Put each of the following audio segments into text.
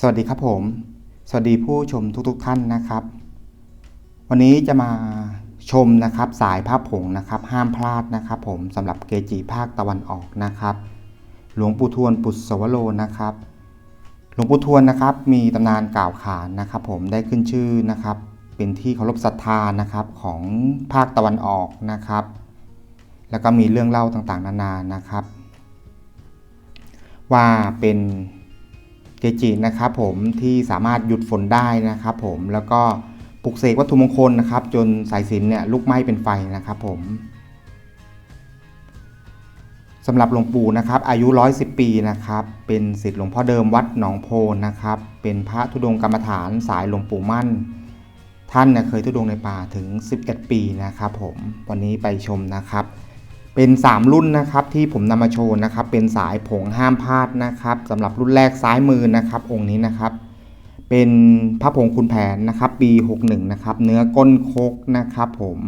สวัสดีครับผม สวัสดีผู้ชมทุกๆทท่านนะครับ วันนี้จะมาชมนะครับสายภาพผงนะครับห้ามพลาดนะครับผมสำหรับเกจิภาคตะวันออกนะครับ หลวงปู่ทวนปุตสวโรนะครับ หลวงปู่ทวนนะครับมีตำนานกล่าวขานนะครับ ผมได้ขึ้นชื่อนะครับ เป็นที่เคารพศรัทธานะครับของภาคตะวันออกนะครับ แล้วก็มีเรื่องเล่าต่างๆ นานานะครับ ว่าเป็น เกจินะครับผมที่สามารถหยุดฝนได้นะครับผมแล้วก็ปลุกเสกวัตถุมงคลนะครับ จนสายสิญจนเนี่ยลุกไหม้เป็นไฟนะครับผมสำหรับหลวงปู่นะครับอายุ 110 ปีนะครับเป็นศิษย์หลวงพ่อเดิมวัดหนองโพนะครับเป็นพระธุดงกรรมฐานสายหลวงปู่มั่น ท่านเนี่ยเคยธุดงในป่าถึง 11 ปีนะครับผมวันนี้ไปชมนะครับ เป็น 3 รุ่นนะครับที่ผมนำมาโชว์นะครับ เป็นสายผงห้ามพลาดนะครับสำหรับรุ่นแรกซ้ายมือนะครับ องค์นี้นะครับ เป็นพระผงคุณแผนนะครับ ปี 61 นะครับ เนื้อก้นโคกนะครับผม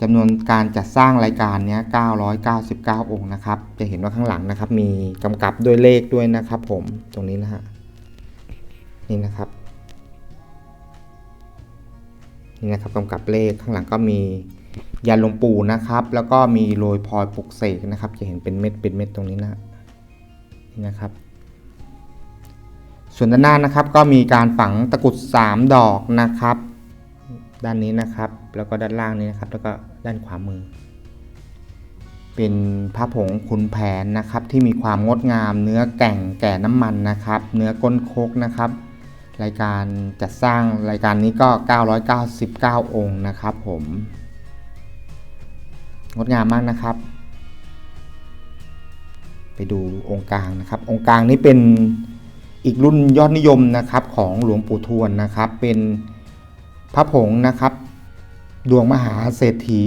จำนวนการจัดสร้างรายการเนี้ย999 องค์นะครับ จะเห็นว่าข้างหลังนะครับ มีกำกับด้วยเลขด้วยนะครับ ผมตรงนี้นะฮะนี่นะครับนี่นะครับกำกับเลขข้างหลังก็มี ยันหลวงปู่นะครับ แล้วก็มีโรยพลอยปลุกเสกนะครับ จะเห็นเป็นเม็ดเป็นเม็ดตรงนี้นะนี่นะครับ ส่วนด้านหน้านะครับก็มีการฝังตะกุด 3 ดอกนะครับ ด้านนี้นะครับ แล้วก็ด้านล่างนี้นะครับ แล้วก็ด้านขวามือ เป็นพระผงขุนแผนนะครับ ที่มีความงดงาม เนื้อแก่งแก่น้ำมันนะครับ เนื้อก้นโคกนะครับรายการจัดสร้างรายการนี้ก็ 999 องค์นะครับผม งดงามมากนะครับ ไปดูองค์กลางนะครับ องค์กลางนี้เป็นอีกรุ่นยอดนิยมนะครับของหลวงปู่ทวนนะครับ เป็นพระผงนะครับ ดวงมหาเศรษฐี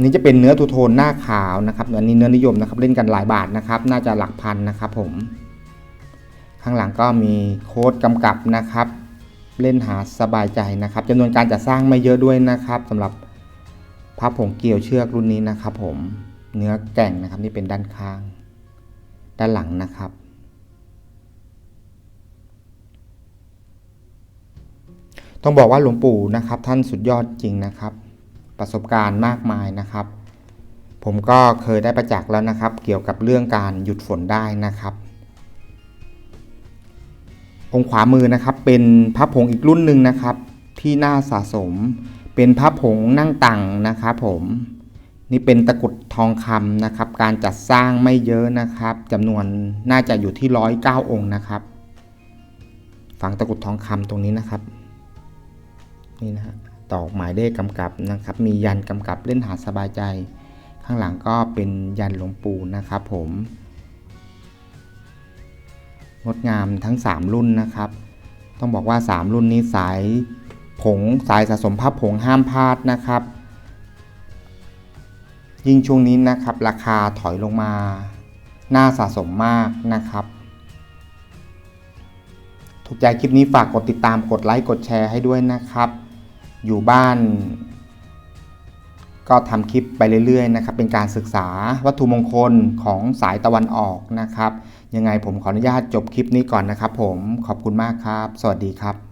นี่จะเป็นเนื้อทูโทนหน้าขาวนะครับอันนี้เนื้อนิยมนะครับเล่นกันหลายบาทนะครับ น่าจะหลักพันนะครับผม ข้างหลังก็มีโค้ดกำกับนะครับ เล่นหาสบายใจนะครับจำนวนการจัดสร้างไม่เยอะด้วยนะครับสำหรับ พระผงเกี่ยวเชือกรุ่นนี้นะครับผมเนื้อแก่งนะครับนี่เป็นด้านข้าง ด้านหลังนะครับ ต้องบอกว่าหลวงปู่นะครับ ท่านสุดยอดจริงนะครับ ประสบการณ์มากมายนะครับ ผมก็เคยได้ประจักษ์แล้วนะครับ เกี่ยวกับเรื่องการหยุดฝนได้นะครับ องขวามือนะครับเป็นพระผงอีกรุ่นหนึ่งนะครับ ที่น่าสะสม เป็นพระผงนั่งตังนะครับผม นี่เป็นตะกุดทองคำนะครับ การจัดสร้างไม่เยอะนะครับจำนวนน่าจะอยู่ที่ร้อยเก้าองค์นะครับ ฝังตะกุดทองคำตรงนี้นะครับ นี่นะฮะตอกหมายเลขกำกับนะครับ มียันกำกับเล่นหาสบายใจ ข้างหลังก็เป็นยันหลวงปู่นะครับผม งดงามทั้ง 3 รุ่นนะครับ ต้องบอกว่า 3 รุ่นนี้สาย ผงสายสะสมภาพผงห้ามพลาดนะครับ ยิ่งช่วงนี้นะครับ ราคาถอยลงมา น่าสะสมมากนะครับ ถูกใจคลิปนี้ฝากกดติดตามกดไลค์กดแชร์ให้ด้วยนะครับ อยู่บ้าน ก็ทำคลิปไปเรื่อยๆนะครับ เป็นการศึกษาวัตถุมงคลของสายตะวันออกนะครับ ยังไงผมขออนุญาตจบคลิปนี้ก่อนนะครับ ผมขอบคุณมากครับ สวัสดีครับ